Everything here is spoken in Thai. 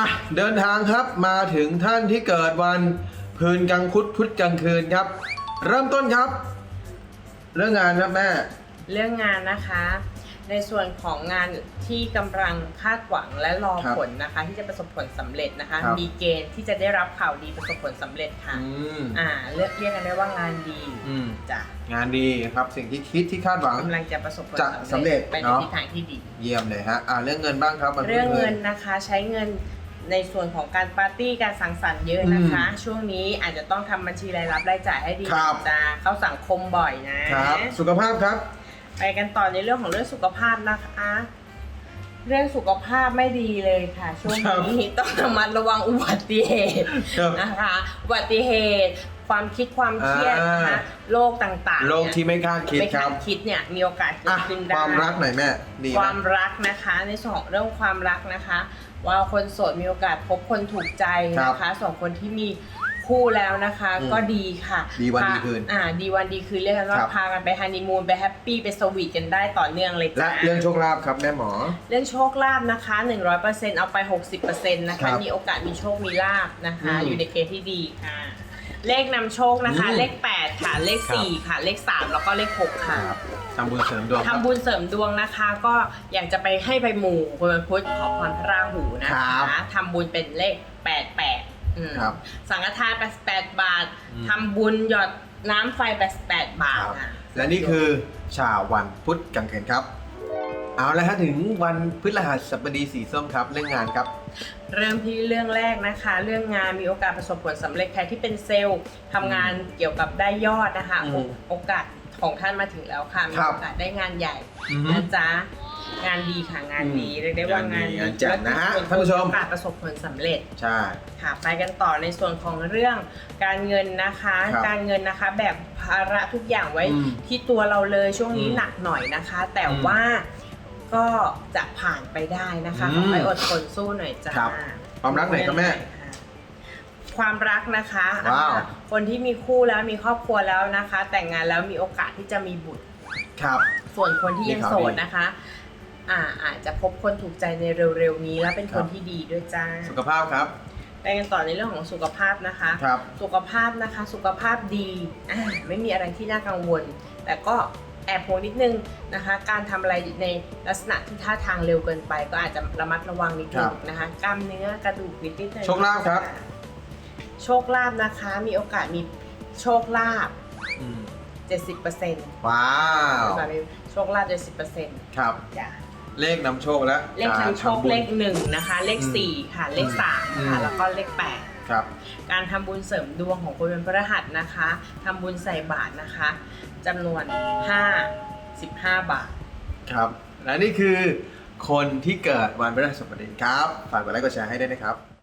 อะเดินทางครับมาถึงท่านที่เกิดวันพืนกลางคุดพุธกลางคืนครับ เริ่มต้นครับ เรื่องงานครับแม่ เรื่องงานนะคะ ในส่วนของงานที่กำลังคาดหวังและรอครับผลนะคะ ที่จะประสบผลสำเร็จนะคะ ครับ มีเกณฑ์ที่จะได้รับข่าวดีประสบผลสำเร็จค่ะ อืมอ่าเรียกเรียกกันได้ว่างานดีอืมจ้ะงานดีครับสิ่งที่คิดที่คาดหวัง กำลังจะประสบผลจะสำเร็จไปในเนอะทิศทางที่ดี เยี่ยมเลยฮะอะเรื่องเงินบ้างครับวันเรื่องพฤเงิหันสนะคะใช้เงิน ในส่วนของการปาร์ตี้การสังสรรค์เยอะนะคะ ช่วงนี้อาจจะต้องทำบัญชีรายรับรายจ่ายให้ดีครับ จ้าเข้าสังคมบ่อยนะ ครับ สุขภาพครับ ไปกันต่อในเรื่องของเรื่องสุขภาพนะคะ เรื่องสุขภาพไม่ดีเลยค่ะ ช่วงนี้ต้องระมัดระวังอุบัติเหตุครับ นะคะ อุบัติเหตุ ความคิดความเครียดนะคะอ่าโรคต่างๆโลกที่ไม่คาดคิดไม่ครัคาบดคิดเนี่ยมีโอกาสเกิอะดขึ้นคได้วามรักหน่อยแม่ดีคไหมวามรักนะคะในส่วนของเรื่องความรักนะคะ ว่าคนโสดมีโอกาสพบคนถูกใจนะคะส่วนคนที่มีคู่แล้วนะคะอืมก็ดีค่ะดีวันพาดีคืนอ่าดีวันดีคืนเรียกกันว่าครับพากันไปฮันนีมูนไปแฮปปี้ไปสวีทกันได้ต่อเนื่องเลยและจ้าเรื่องโชคลาภครับแม่หมอ เรื่องโชคลาภนะคะ 100%เอาไป 60%นะครัคะบมีโอกาสมีโชคมีลาภนะคะอืมอยู่ในเกณฑ์ที่ดีค่ะ เลขนำโชคนะคะ อืมเลข 8 ค่ะ เลข ครับ 4 ค่ะ เลข 3 แล้วก็เลข 6 ค่ะครับทำบุญเสริมดวงครับ ทำบุญเสริมดวงนะคะ ก็อยากจะไปให้ไปหมู่คนวันพุธขอพรพระราหูนะครัคะบทำบุญเป็นเลข 88อืมครับสังฆทาน 88 บาทอืม ทำบุญหยอดน้ำไฟ 88 บาทครับอะและนี่คือชาววันพุธกลางคืนครับ เอาละฮะถึงวันพฤหัสบดีสีส้มครับเรื่องงานครับ เริ่มที่เรื่องแรกนะคะ เรื่องงานมีโอกาสประสบผลสำเร็จใครที่เป็นเซลล์ทำงานเกี่ยวกับได้ยอดนะคะ อืมโอกาสของท่านมาถึงแล้วค่ะมีครับโอกาสได้งานใหญ่อือฮึนะจ๊ะงานดีค่ะงานดีอืมเรียกได้ว่างานงานดีงานแจ่มนะฮะและท่านผู้ชม โอกาสประสบผลสำเร็จ ใช่ ค่ะไปกันต่อในส่วนของเรื่องการเงินนะคะ ครับการเงินนะคะแบกภาระทุกอย่างไว้อืมที่ตัวเราเลยช่วงนี้อืมหนักหน่อยนะคะ แต่อืมว่า ก็จะผ่านไปได้นะคะอืมขอให้อดทนสู้หน่อยจ้าครับความรักไหนครับแม่ความรักนะคะว้าว อ่าคนที่มีคู่แล้วมีครอบครัวแล้วนะคะ แต่งงานแล้วมีโอกาสที่จะมีบุตร ครับ ส่วนคนที่ยังมีข่าวโสดดีนะคะ อ่าอาจจะพบคนถูกใจในเร็วๆนี้และเป็นคครันบ ที่ดีด้วยจ้าสุขภาพครับไปกันต่อในเรื่องของสุขภาพนะคะ ครับ สุขภาพนะคะ สุขภาพดีอ่าไม่มีอะไรที่น่ากังวล แต่ก็แอบโหนิดนึงนะคะ การทำอะไรในลักษณะที่ท่าทางเร็วเกินไป ก็อาจจะระมัดระวังนิดนึครังบนะคะ กล้ามเนื้อกระดูกนิดนิดหน่อยโชคลาภครับ โชคลาภนะคะ มีโอกาสมีโชคลาภอืม70%ว้าวโอกาสมีโชคลาภ70%ครับจ้ะเลขนำโชคและเลขการนำโชคทำบุญเลขหนึ่งนะคะ เลขอืมสี่ค่ะ เลขสามอืค่ะมแล้วก็เลขแปด ครับ การทำบุญเสริมดวงของคนเป็นพระรหัสนะคะทำบุญใส่บาตรนะคะจำนวน5 15 บาท ครับ และนี่คือคนที่เกิดวันพฤหัสบดีครับ ฝากกดไลค์กดแชร์ให้ด้วยนะครับ